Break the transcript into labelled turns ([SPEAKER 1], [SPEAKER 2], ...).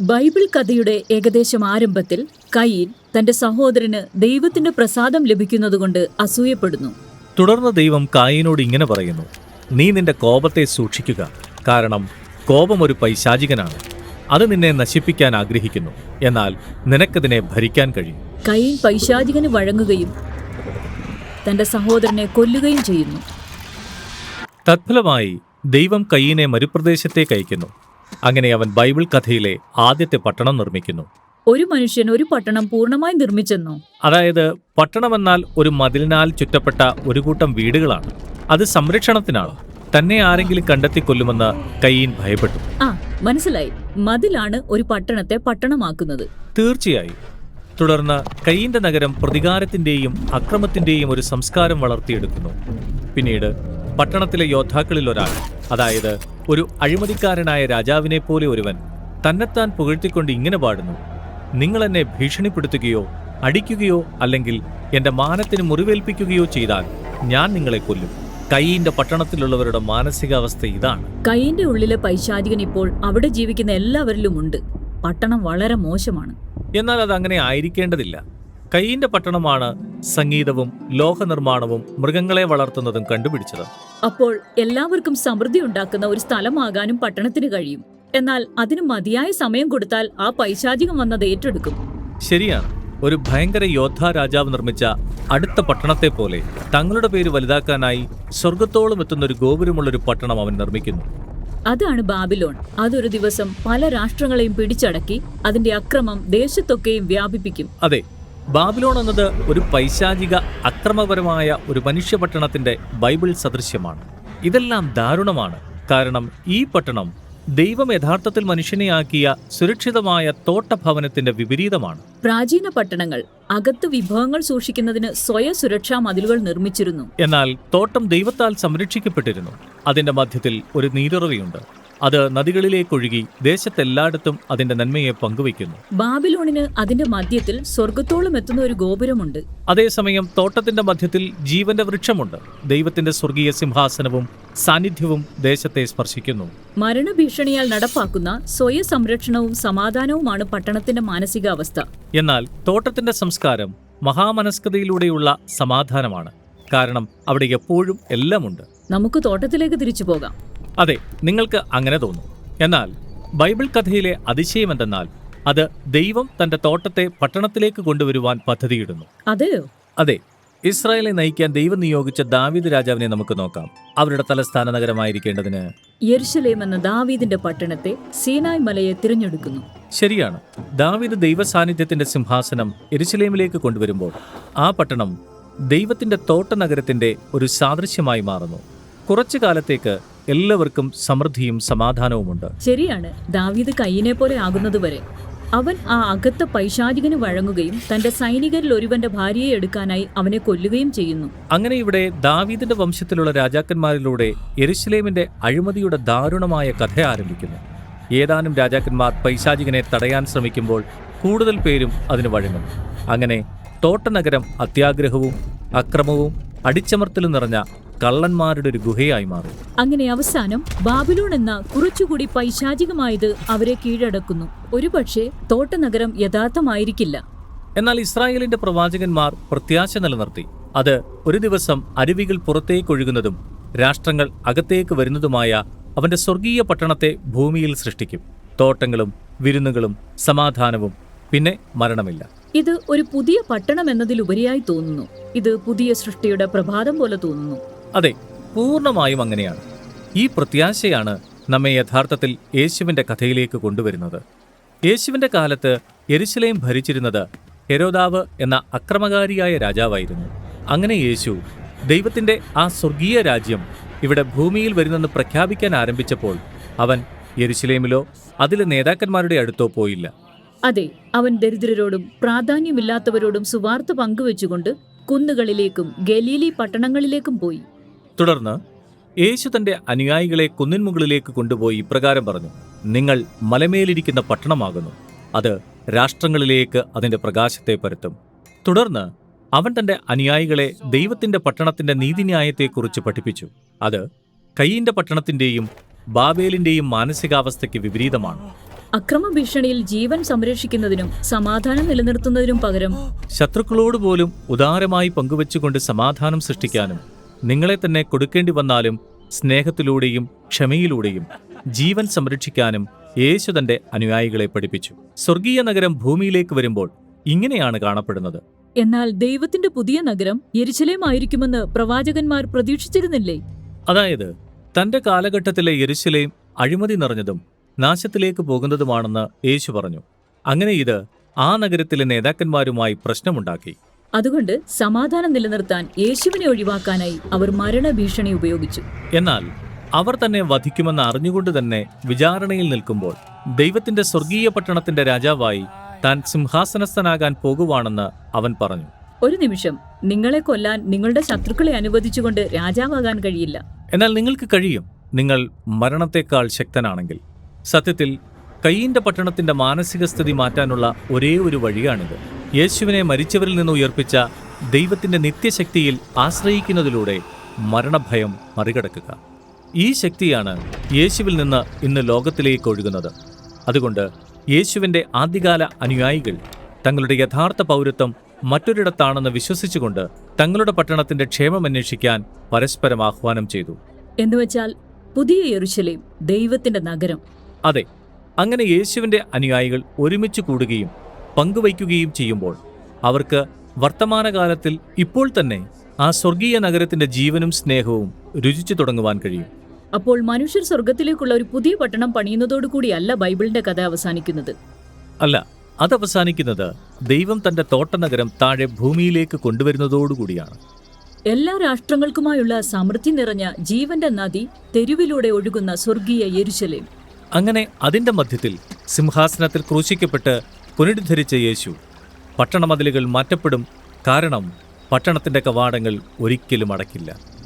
[SPEAKER 1] Bible കഥയുടെ ഏകദേശം ആരംഭത്തിൽ കയ്യിൽ തന്റെ സഹോദരന് ദൈവത്തിന്റെ പ്രസാദം ലഭിക്കുന്നതുകൊണ്ട് അസൂയപ്പെടുന്നു.
[SPEAKER 2] തുടർന്ന് ദൈവം കായിനോട് ഇങ്ങനെ പറയുന്നു നീ നിന്റെ കോപത്തെ സൂക്ഷിക്കുക കാരണം കോപം ഒരു പൈശാചികനാണ്. അത് നിന്നെ നശിപ്പിക്കാൻ ആഗ്രഹിക്കുന്നു. എന്നാൽ നിനക്കതിനെ ഭരിക്കാൻ കഴിയും.
[SPEAKER 1] കൈ പൈശാചികന് വഴങ്ങുകയും തന്റെ സഹോദരനെ കൊല്ലുകയും ചെയ്യുന്നു.
[SPEAKER 2] തത്ഫലമായി ദൈവം കയ്യനെ മരുപ്രദേശത്തേക്ക് അയക്കുന്നു. അങ്ങനെ അവൻ ബൈബിൾ കഥയിലെ ആദ്യത്തെ പട്ടണം നിർമ്മിക്കുന്നു.
[SPEAKER 1] ഒരു മനുഷ്യൻ ഒരു പട്ടണം പൂർണമായി നിർമ്മിച്ചെന്നോ?
[SPEAKER 2] അതായത് പട്ടണമെന്നാൽ ഒരു മതിലിനാൽ ചുറ്റപ്പെട്ട ഒരു കൂട്ടം വീടുകളാണ്. അത് സംരക്ഷണത്തിനാണ്. തന്നെ ആരെങ്കിലും കണ്ടെത്തി കൊല്ലുമെന്ന് കയ്യീൻ ഭയപ്പെട്ടു.
[SPEAKER 1] ആ മനസ്സിലായി. മതിലാണ് ഒരു പട്ടണത്തെ പട്ടണമാക്കുന്നത്.
[SPEAKER 2] തീർച്ചയായും. തുടർന്ന് കയ്യിന്റെ നഗരം പ്രതികാരത്തിന്റെയും അക്രമത്തിന്റെയും ഒരു സംസ്കാരം വളർത്തിയെടുക്കുന്നു. പിന്നീട് പട്ടണത്തിലെ യോദ്ധാക്കളിൽ ഒരാൾ അതായത് ഒരു അഴിമതിക്കാരനായ രാജാവിനെ പോലെ ഒരുവൻ തന്നെത്താൻ പുകഴ്ത്തിക്കൊണ്ട് ഇങ്ങനെ പാടുന്നു. നിങ്ങൾ എന്നെ ഭീഷണിപ്പെടുത്തുകയോ അടിക്കുകയോ അല്ലെങ്കിൽ എന്റെ മാനത്തിന് മുറിവേൽപ്പിക്കുകയോ ചെയ്താൽ ഞാൻ നിങ്ങളെ കൊല്ലും. കയ്യിന്റെ പട്ടണത്തിലുള്ളവരുടെ മാനസികാവസ്ഥ ഇതാണ്.
[SPEAKER 1] കയ്യിന്റെ ഉള്ളിലെ പൈശാചികൻ ഇപ്പോൾ അവിടെ ജീവിക്കുന്ന എല്ലാവരിലും ഉണ്ട്. പട്ടണം വളരെ മോശമാണ്.
[SPEAKER 2] എന്നാൽ അത് അങ്ങനെ ആയിരിക്കേണ്ടതില്ല. കയ്യിന്റെ പട്ടണമാണ് സംഗീതവും ലോഹനിർമ്മാണവും മൃഗങ്ങളെ വളർത്തുന്നതും കണ്ടുപിടിച്ചത്.
[SPEAKER 1] അപ്പോൾ എല്ലാവർക്കും സമൃദ്ധി ഉണ്ടാക്കുന്ന ഒരു സ്ഥലമാകാനും പട്ടണത്തിന് കഴിയും. എന്നാൽ അതിന് മതിയായ സമയം കൊടുത്താൽ ആ പൈശാചികം വന്നത് ഏറ്റെടുക്കും.
[SPEAKER 2] ശരിയാണ്. ഒരു ഭയങ്കര യോദ്ധാ രാജാവ് നിർമ്മിച്ച അടുത്ത പട്ടണത്തെ പോലെ തങ്ങളുടെ പേര് വലുതാക്കാനായി സ്വർഗത്തോളം എത്തുന്ന ഒരു ഗോപുരമുള്ള ഒരു പട്ടണം അവൻ നിർമ്മിക്കുന്നു.
[SPEAKER 1] അതാണ് ബാബിലോൺ. അതൊരു ദിവസം പല രാഷ്ട്രങ്ങളെയും പിടിച്ചടക്കി അതിന്റെ അക്രമം ദേശത്തൊക്കെയും വ്യാപിപ്പിക്കും.
[SPEAKER 2] അതെ ബാബിലോൺ എന്നത് ഒരു പൈശാചിക അക്രമപരമായ ഒരു മനുഷ്യ പട്ടണത്തിന്റെ ബൈബിൾ സദൃശ്യമാണ്. ഇതെല്ലാം ദാരുണമാണ്. കാരണം ഈ പട്ടണം ദൈവം യഥാർത്ഥത്തിൽ മനുഷ്യനെയാക്കിയ സുരക്ഷിതമായ തോട്ടഭവനത്തിന്റെ വിപരീതമാണ്.
[SPEAKER 1] പ്രാചീന പട്ടണങ്ങൾ അകത്ത് വിഭവങ്ങൾ സൂക്ഷിക്കുന്നതിന് സ്വയം സുരക്ഷാ മതിലുകൾ നിർമ്മിച്ചിരുന്നു.
[SPEAKER 2] എന്നാൽ തോട്ടം ദൈവത്താൽ സംരക്ഷിക്കപ്പെട്ടിരുന്നു. അതിന്റെ മധ്യത്തിൽ ഒരു നീരുറവയുണ്ട്. അത് നദികളിലേക്കൊഴുകി ദേശത്തെല്ലായിടത്തും അതിന്റെ നന്മയെ പങ്കുവയ്ക്കുന്നു.
[SPEAKER 1] ബാബിലോണിന് അതിന്റെ മധ്യത്തിൽ സ്വർഗത്തോളം എത്തുന്ന ഒരു ഗോപുരമുണ്ട്.
[SPEAKER 2] അതേസമയം തോട്ടത്തിന്റെ മധ്യത്തിൽ ജീവന്റെ വൃക്ഷമുണ്ട്. ദൈവത്തിന്റെ സ്വർഗീയ സിംഹാസനവും സാന്നിധ്യവും ദേശത്തെ സ്പർശിക്കുന്നു.
[SPEAKER 1] മരണഭീഷണിയാൽ നടപ്പാക്കുന്ന സ്വയ സംരക്ഷണവും സമാധാനവുമാണ് പട്ടണത്തിന്റെ മാനസികാവസ്ഥ.
[SPEAKER 2] എന്നാൽ തോട്ടത്തിന്റെ സംസ്കാരം മഹാമനസ്കതയിലൂടെയുള്ള സമാധാനമാണ്. കാരണം അവിടെ എപ്പോഴും എല്ലാമുണ്ട്.
[SPEAKER 1] നമുക്ക് തോട്ടത്തിലേക്ക് തിരിച്ചു പോകാം.
[SPEAKER 2] അതെ നിങ്ങൾക്ക് അങ്ങനെ തോന്നും. എന്നാൽ ബൈബിൾ കഥയിലെ അതിശയം എന്തെന്നാൽ അത് ദൈവം തന്റെ തോട്ടത്തെ പട്ടണത്തിലേക്ക് കൊണ്ടുവരുവാൻ പദ്ധതിയിടുന്നു.
[SPEAKER 1] അതെയോ?
[SPEAKER 2] അതെ ഇസ്രായേലെ നയിക്കാൻ ദൈവം നിയോഗിച്ച ദാവീദ് രാജാവിനെ നമുക്ക് നോക്കാം. അവരുടെ തലസ്ഥാന നഗരമായിരിക്കേണ്ടതിന്
[SPEAKER 1] യെരുശലേം എന്ന ദാവീദിന്റെ പട്ടണത്തെ സീനായ് മലയെ തിരഞ്ഞെടുക്കുന്നു.
[SPEAKER 2] ശരിയാണ്. ദാവീദ് ദൈവ സാന്നിധ്യത്തിന്റെ സിംഹാസനം യെരുശലേമിലേക്ക് കൊണ്ടുവരുമ്പോൾ ആ പട്ടണം ദൈവത്തിന്റെ തോട്ട നഗരത്തിന്റെ ഒരു സാദൃശ്യമായി മാറുന്നു. കുറച്ചു കാലത്തേക്ക് എല്ലാവർക്കും സമൃദ്ധിയും സമാധാനവുമുണ്ട്.
[SPEAKER 1] ശരിയാണ്. ദാവീദ് കയ്യനെ പോലെ ആകുന്നതുവരെ അവൻ ആ അകത്ത പൈശാചികന് വഴങ്ങുകയും തന്റെ സൈനികരിൽ ഒരുവന്റെ ഭാര്യയെ എടുക്കാനായി അവനെ കൊല്ലുകയും ചെയ്യുന്നു.
[SPEAKER 2] അങ്ങനെ ഇവിടെ ദാവീദിന്റെ വംശത്തിലുള്ള രാജാക്കന്മാരിലൂടെ എരുസലേമിന്റെ അഴിമതിയുടെ ദാരുണമായ കഥ ആരംഭിക്കുന്നു. ഏതാനും രാജാക്കന്മാർ പൈശാചികനെ തടയാൻ ശ്രമിക്കുമ്പോൾ കൂടുതൽ പേരും അതിന് വഴങ്ങും അങ്ങനെ തോട്ടനഗരം അത്യാഗ്രഹവും അക്രമവും അടിച്ചമർത്തലും നിറഞ്ഞ കള്ളന്മാരുടെ ഒരു ഗുഹയായി മാറി.
[SPEAKER 1] അങ്ങനെ അവസാനം ബാബിലോൺ എന്ന കുറച്ചുകൂടി പൈശാചികമായത് അവരെ കീഴടക്കുന്നു. ഒരുപക്ഷെ തോട്ടനഗരം യഥാർത്ഥമായിരിക്കില്ല.
[SPEAKER 2] എന്നാൽ ഇസ്രായേലിന്റെ പ്രവാചകന്മാർ പ്രത്യാശ നിലനിർത്തി. അത് ഒരു ദിവസം അരുവികൾ പുറത്തേക്കൊഴുകുന്നതും രാഷ്ട്രങ്ങൾ അകത്തേക്ക് വരുന്നതുമായ അവന്റെ സ്വർഗീയ പട്ടണത്തെ ഭൂമിയിൽ സൃഷ്ടിക്കും. തോട്ടങ്ങളും വിരുന്നുകളും സമാധാനവും പിന്നെ മരണമില്ല.
[SPEAKER 1] ഇത് ഒരു പുതിയ പട്ടണം എന്നതിലുപരിയായി തോന്നുന്നു. ഇത് പുതിയ സൃഷ്ടിയുടെ പ്രഭാതം പോലെ തോന്നുന്നു.
[SPEAKER 2] അതെ പൂർണമായും അങ്ങനെയാണ്. ഈ പ്രത്യാശയാണ് നമ്മെ യഥാർത്ഥത്തിൽ യേശുവിന്റെ കഥയിലേക്ക് കൊണ്ടുവരുന്നത്. യേശുവിന്റെ കാലത്ത് എരിശിലയും ഭരിച്ചിരുന്നത് ഹെരോദാവ് എന്ന അക്രമകാരിയായ രാജാവായിരുന്നു. അങ്ങനെ യേശു ദൈവത്തിന്റെ ആ സ്വർഗീയ രാജ്യം ഇവിടെ ഭൂമിയിൽ വരുന്നെന്ന് പ്രഖ്യാപിക്കാൻ ആരംഭിച്ചപ്പോൾ അവൻ യെരുശലേമിലോ അതിലെ നേതാക്കന്മാരുടെ അടുത്തോ പോയില്ല.
[SPEAKER 1] അതെ അവൻ ദരിദ്രരോടും പ്രാധാന്യമില്ലാത്തവരോടും സുവാർത്ത പങ്കുവെച്ചുകൊണ്ട് കുന്നുകളിലേക്കും ഗലീലി പട്ടണങ്ങളിലേക്കും പോയി.
[SPEAKER 2] തുടർന്ന് യേശു തന്റെ അനുയായികളെ കുന്നിൻമുകളിലേക്ക് കൊണ്ടുപോയി ഇപ്രകാരം പറഞ്ഞു നിങ്ങൾ മലമേലിരിക്കുന്ന പട്ടണമാകുന്നു അത് രാഷ്ട്രങ്ങളിലേക്ക് അതിന്റെ പ്രകാശത്തെ പരത്തും. തുടർന്ന് അവൻ തന്റെ അനുയായികളെ ദൈവത്തിന്റെ പട്ടണത്തിന്റെ നീതിന്യായത്തെക്കുറിച്ച് പഠിപ്പിച്ചു. അത് കയ്യിന്റെ പട്ടണത്തിന്റെയും ബാബേലിന്റെയും മാനസികാവസ്ഥയ്ക്ക് വിപരീതമാണ്.
[SPEAKER 1] അക്രമ ഭീഷണിയിൽ ജീവൻ സംരക്ഷിക്കുന്നതിനും സമാധാനം നിലനിർത്തുന്നതിനും പകരം
[SPEAKER 2] ശത്രുക്കളോട് പോലും ഉദാരമായി പങ്കുവച്ചുകൊണ്ട് സമാധാനം സൃഷ്ടിക്കാനും നിങ്ങളെ തന്നെ കൊടുക്കേണ്ടി വന്നാലും സ്നേഹത്തിലൂടെയും ക്ഷമയിലൂടെയും ജീവൻ സംരക്ഷിക്കാനും യേശു തന്റെ അനുയായികളെ പഠിപ്പിച്ചു. സ്വർഗീയ നഗരം ഭൂമിയിലേക്ക് വരുമ്പോൾ ഇങ്ങനെയാണ് കാണപ്പെടുന്നത്.
[SPEAKER 1] എന്നാൽ ദൈവത്തിന്റെ പുതിയ നഗരം യെരുശലേമായിരിക്കുമെന്ന് പ്രവാചകന്മാർ പ്രതീക്ഷിച്ചിരുന്നില്ലേ?
[SPEAKER 2] അതായത് തന്റെ കാലഘട്ടത്തിലെ യെരുശലേം അഴിമതി നിറഞ്ഞതും നാശത്തിലേക്ക് പോകുന്നതുമാണെന്ന് യേശു പറഞ്ഞു. അങ്ങനെ ഇത് ആ നഗരത്തിലെ നേതാക്കന്മാരുമായി പ്രശ്നമുണ്ടാക്കി.
[SPEAKER 1] അതുകൊണ്ട് സമാധാനം നിലനിർത്താൻ യേശുവിനെ ഒഴിവാക്കാനായി അവർ മരണഭീഷണി ഉപയോഗിച്ചു.
[SPEAKER 2] എന്നാൽ അവർ തന്നെ വധിക്കുമെന്ന് അറിഞ്ഞുകൊണ്ട് തന്നെ വിചാരണയിൽ നിൽക്കുമ്പോൾ ദൈവത്തിന്റെ സ്വർഗീയ പട്ടണത്തിന്റെ രാജാവായി താൻ സിംഹാസനസ്ഥനാകാൻ പോകുവാണെന്ന് അവൻ പറഞ്ഞു.
[SPEAKER 1] ഒരു നിമിഷം നിങ്ങളെ കൊല്ലാൻ നിങ്ങളുടെ ശത്രുക്കളെ അനുവദിച്ചുകൊണ്ട് രാജാവാകാൻ കഴിയില്ല.
[SPEAKER 2] എന്നാൽ നിങ്ങൾക്ക് കഴിയും. നിങ്ങൾ മരണത്തെക്കാൾ ശക്തനാണെങ്കിൽ. സത്യത്തിൽ കയ്യീന്റെ പട്ടണത്തിന്റെ മാനസിക സ്ഥിതി മാറ്റാനുള്ള ഒരേ ഒരു വഴിയാണിത്. യേശുവിനെ മരിച്ചവരിൽ നിന്ന് ഉയർപ്പിച്ച ദൈവത്തിന്റെ നിത്യശക്തിയിൽ ആശ്രയിക്കുന്നതിലൂടെ മരണഭയം മറികടക്കുക. ഈ ശക്തിയാണ് യേശുവിൽ നിന്ന് ഇന്ന് ലോകത്തിലേക്ക് ഒഴുകുന്നത്. അതുകൊണ്ട് യേശുവിന്റെ ആദ്യകാല അനുയായികൾ തങ്ങളുടെ യഥാർത്ഥ പൗരത്വം മറ്റൊരിടത്താണെന്ന് വിശ്വസിച്ചുകൊണ്ട് തങ്ങളുടെ പട്ടണത്തിന്റെ ക്ഷേമം അന്വേഷിക്കാൻ പരസ്പരം ആഹ്വാനം ചെയ്തു.
[SPEAKER 1] എന്നുവെച്ചാൽ പുതിയ യെരുശലേം ദൈവത്തിന്റെ നഗരം
[SPEAKER 2] അതെ അങ്ങനെ യേശുവിന്റെ അനുയായികൾ ഒരുമിച്ച് കൂടുകയും പങ്കുവയ്ക്കുകയും ചെയ്യുമ്പോൾ അവർക്ക് വർത്തമാനകാലത്തിൽ ഇപ്പോൾ തന്നെ ആ സ്വർഗീയ നഗരത്തിന്റെ ജീവനും സ്നേഹവും രുചിച്ചു തുടങ്ങുവാൻ കഴിയും.
[SPEAKER 1] അപ്പോൾ മനുഷ്യർ സ്വർഗത്തിലേക്കുള്ള ഒരു പുതിയ പട്ടണം പണിയുന്നതോടുകൂടിയല്ല ബൈബിളിന്റെ കഥ അവസാനിക്കുന്നത്.
[SPEAKER 2] അല്ല അത് അവസാനിക്കുന്നത് ദൈവം തന്റെ തോട്ടനഗരം താഴെ ഭൂമിയിലേക്ക് കൊണ്ടുവരുന്നതോടുകൂടിയാണ്.
[SPEAKER 1] എല്ലാ രാഷ്ട്രങ്ങൾക്കുമായുള്ള സമൃദ്ധി നിറഞ്ഞ ജീവന്റെ നദി തെരുവിലൂടെ ഒഴുകുന്ന സ്വർഗീയ യെരുശലേം.
[SPEAKER 2] അങ്ങനെ അതിന്റെ മധ്യത്തിൽ സിംഹാസനത്തിൽ ക്രൂശിക്കപ്പെട്ട് പുനരുദ്ധരിച്ച യേശു. പട്ടണമതിലുകൾ മാറ്റപ്പെടും കാരണം പട്ടണത്തിന്റെ കവാടങ്ങൾ ഒരിക്കലും അടക്കില്ല.